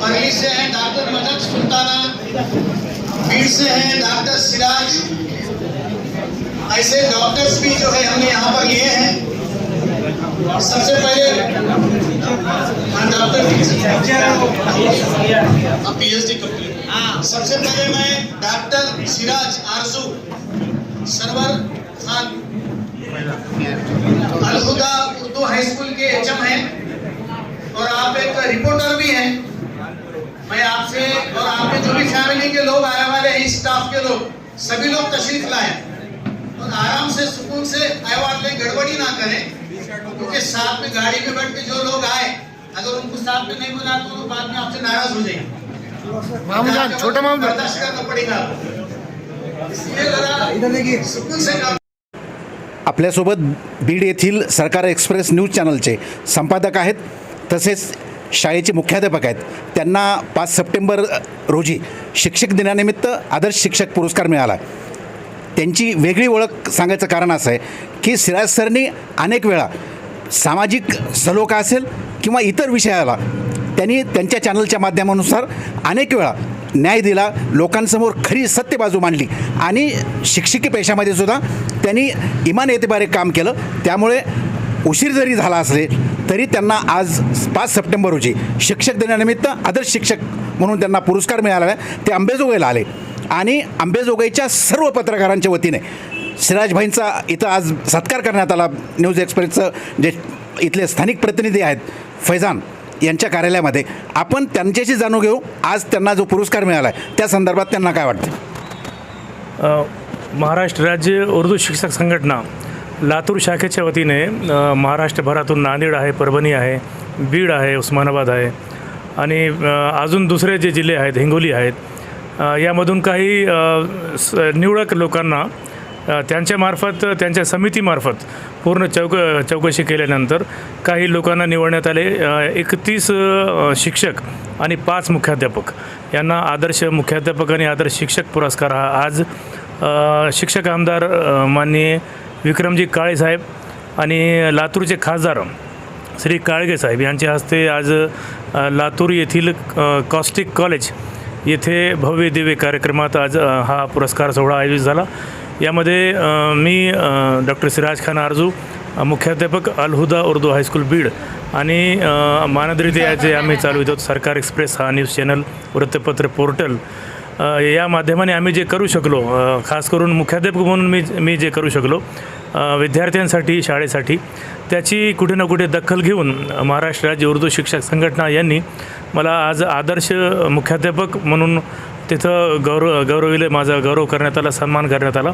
बरेली से हैं डॉक्टर मदन सुल्ताना बीड़ से हैं डॉक्टर सिराज। ऐसे डॉक्टर्स भी जो है हमने यहाँ पर लिए हैं। सबसे पहले हाँ, डॉक्टर पीएचडी कंप्लीट सबसे पहले मैं doctor Siraj Arzoo Sarwar Khan. Alhuda Urdu high school के एचएम हैं और आप एक रिपोर्टर भी हैं। मैं आपसे और आपके जो भी फैमिली के लोग आने वाले हैं स्टाफ के लोग सभी लोग तशरीफ लाए। और आराम से सुकून से अवार्ड ले गड़बड़ी ना करें क्योंकि साथ में गाड़ी में बैठ के जो लोग आए अगर उनको साथ में नहीं बुला तो बाद में आपसे नाराज हो जाएंगे। मामूजान छोटा मामूजान बर्दाश्त करना पड़ेगा आपको इसलिए जरा सुकून से काम आपल्यासोबत बीड येथील सरकार एक्सप्रेस न्यूज चॅनलचे संपादक आहेत तसेच शाळेचे मुख्याध्यापक आहेत. त्यांना पाच सप्टेंबर रोजी शिक्षक दिनानिमित्त आदर्श शिक्षक पुरस्कार मिळाला. त्यांची वेगळी ओळख सांगायचं कारण असं आहे की सिराज सरनी अनेक वेळा सामाजिक सलोखा असेल किंवा इतर विषयाला त्यांनी त्यांच्या चॅनलच्या माध्यमानुसार अनेक वेळा न्याय दिला लोकांसमोर खरी सत्य बाजू मांडली आणि शिक्षकी पेशामध्ये सुद्धा त्यांनी इमान येतेबारे काम केलं. त्यामुळे उशीर जरी झाला असेल तरी त्यांना आज पाच सप्टेंबर रोजी शिक्षक दिनानिमित्त आदर्श शिक्षक म्हणून त्यांना पुरस्कार मिळाला आहे. ते अंबेजोगाईला आले. आणि अंबेजोगाईच्या सर्व पत्रकारांच्या वतीने सिराजभाईंचा इथं आज सत्कार करण्यात आला. न्यूज एक्सप्रेसचं जे इथले स्थानिक प्रतिनिधी आहेत फैजान यांच्या कार्यालयामध्ये. आपण त्यांच्याशी जाणून घेऊ. आज त्यांना जो पुरस्कार मिळाला आहे त्या संदर्भात त्यांना काय वाटतं? महाराष्ट्र राज्य उर्दू शिक्षक संघटना लातूर शाखेच्या वतीने महाराष्ट्रभरातून नांदेड आहे परभणी आहे बीड आहे उस्मानाबाद आहे आणि अजून दुसरे जे जिल्हे आहेत हिंगोली आहेत यामधून काही स- निवडक लोकांना त्यांच्यामार्फत त्यांच्या समितीमार्फत पूर्ण चौक चौकशी केल्यानंतर काही लोकांना निवडण्यात आले. एकतीस शिक्षक आणि पाच मुख्याध्यापक. यांना आदर्श मुख्याध्यापक आणि आदर्श शिक्षक पुरस्कार हा आज शिक्षक आमदार माननीय विक्रमजी काळे साहेब आणि लातूरचे खासदार श्री काळगे साहेब यांच्या हस्ते आज लातूर येथील कॉस्टिक कॉलेज येथे भव्य दिव्य कार्यक्रमात आज हा पुरस्कार सोहळा आयोजित झाला. यामध्ये मी डॉक्टर सिराज खान आरजू मुख्याध्यापक अलहुदा उर्दू हायस्कूल बीड आणि अ, जे आम्ही चालवित सरकार एक्सप्रेस हा न्यूज चॅनल वृत्तपत्र पोर्टल या माध्यमाने आम्ही जे करू शकलो खास करून मुख्याध्यापक म्हणून मी मी जे करू शकलो विद्यार्थ्यांसाठी शाळेसाठी त्याची कुठे ना कुठे दखल घेऊन महाराष्ट्र राज्य उर्दू शिक्षक संघटना यांनी मला आज आदर्श मुख्याध्यापक म्हणून तिथं गौरव गौरविले माझा गौरव करण्यात आला सन्मान करण्यात आला.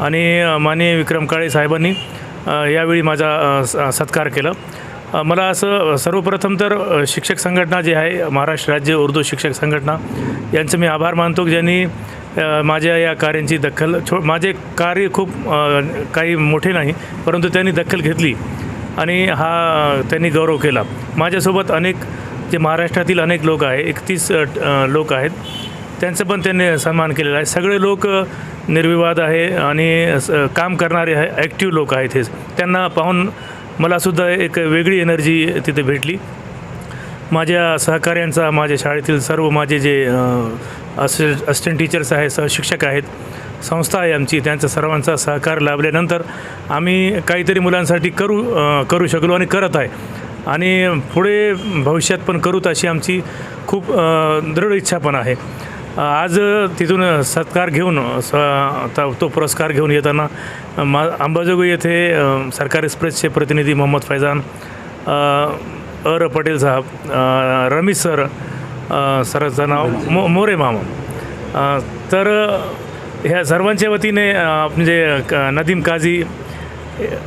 आणि माननीय विक्रम काळे साहेबांनी यावेळी माझा स- सत्कार केला. मला असं सर्वप्रथम तर शिक्षक संघटना जे आहे महाराष्ट्र राज्य उर्दू शिक्षक संघटना यांचं मी आभार मानतो की ज्यांनी माझ्या या कार्यांची दखल छो माझे कार्य खूप काही मोठे नाही परंतु त्यांनी दखल घेतली आणि हा त्यांनी गौरव केला. माझ्यासोबत अनेक जे महाराष्ट्रातील अनेक लोक आहे एकतीस लोक आहेत त्यांचं पण त्यांनी सन्मान केलेला आहे. सगळे लोक निर्विवाद आहे आणि काम करणारे आहे ॲक्टिव्ह लोक आहेत हे. त्यांना पाहून मलासुद्धा एक वेगळी एनर्जी तिथे भेटली. माझ्या सहकाऱ्यांचा माझ्या शाळेतील सर्व माझे जे अस असिस्टंट टीचर्स आहेत सहशिक्षक आहेत संस्था आहे आमची त्यांचा सर्वांचा सहकार लाभल्यानंतर आम्ही काहीतरी मुलांसाठी करू करू शकलो आणि करत आहे. आणि पुढे भविष्यात पण करूत अशी आमची खूप दृढ इच्छा पण आहे. आज तिथून सत्कार घेऊन स तो पुरस्कार घेऊन येताना मा अंबाजोगाई येथे सरकार एक्सप्रेसचे प्रतिनिधी मोहम्मद फैजान अर पटेल साहेब रमेश सर सरांचं नाव मो मोरे मामा. तर ह्या सर्वांच्या वतीने म्हणजे क- नदीम काझी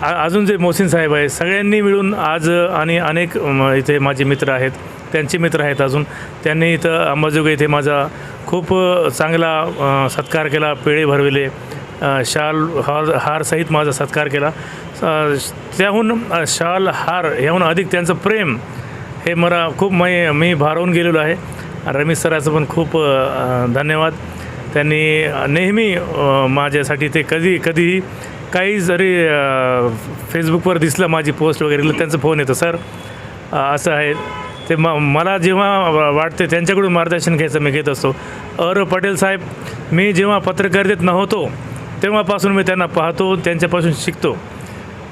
अजून जे मोहसिन साहेब आहे सगळ्यांनी मिळून आज आणि अनेक इथे माझे मित्र आहेत. त्यांचे मित्र आहेत अजून. त्यांनी इथं अंबाजोगाई इथे माझा खूप चांगला सत्कार केला पेढे भरविले. शाल हार हारसहित माझा सत्कार केला. त्याहून शाल हार ह्याहून अधिक त्यांचं प्रेम हे मला खूप मी मी भारावून गेलेलो आहे. रमेश सराचं पण खूप धन्यवाद. त्यांनी नेहमी माझ्यासाठी ते कधी कधीही काही जरी फेसबुकवर दिसलं माझी पोस्ट वगैरे त्यांचा फोन येतो सर असं आहे. ते म मला जेव्हा वाटते त्यांच्याकडून मार्गदर्शन घ्यायचं मी घेत असतो. अर पटेल साहेब मी जेव्हा पत्रकारितेत नव्हतो तेव्हापासून मी त्यांना पाहतो त्यांच्यापासून शिकतो.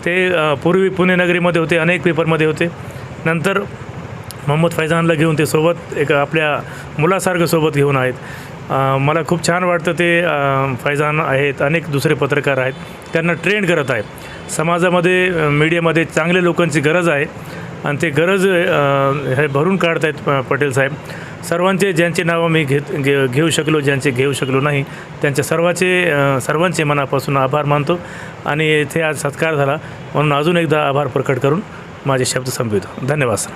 ते पूर्वी पुणे नगरीमध्ये होते अनेक पेपरमध्ये होते. नंतर मोहम्मद फैजानला घेऊन ते सोबत एक आपल्या मुलासारखं सोबत घेऊन आहेत. मला खूप छान वाटतं ते फैजान आहेत अनेक दुसरे पत्रकार आहेत. त्यांना ट्रेंड करत आहेत. समाजामध्ये मीडियामध्ये चांगल्या लोकांची गरज आहे. आणि ते गरज हे भरून काढत आहेत प- पटेल साहेब. सर्वांचे ज्यांचे नावं मी घेत घे घेऊ शकलो ज्यांचे घेऊ शकलो नाही त्यांच्या सर्वाचे सर्वांचे मनापासून आभार मानतो. आणि इथे आज सत्कार झाला. म्हणून अजून एकदा आभार प्रकट करून माझे शब्द संपवितो. धन्यवाद सर.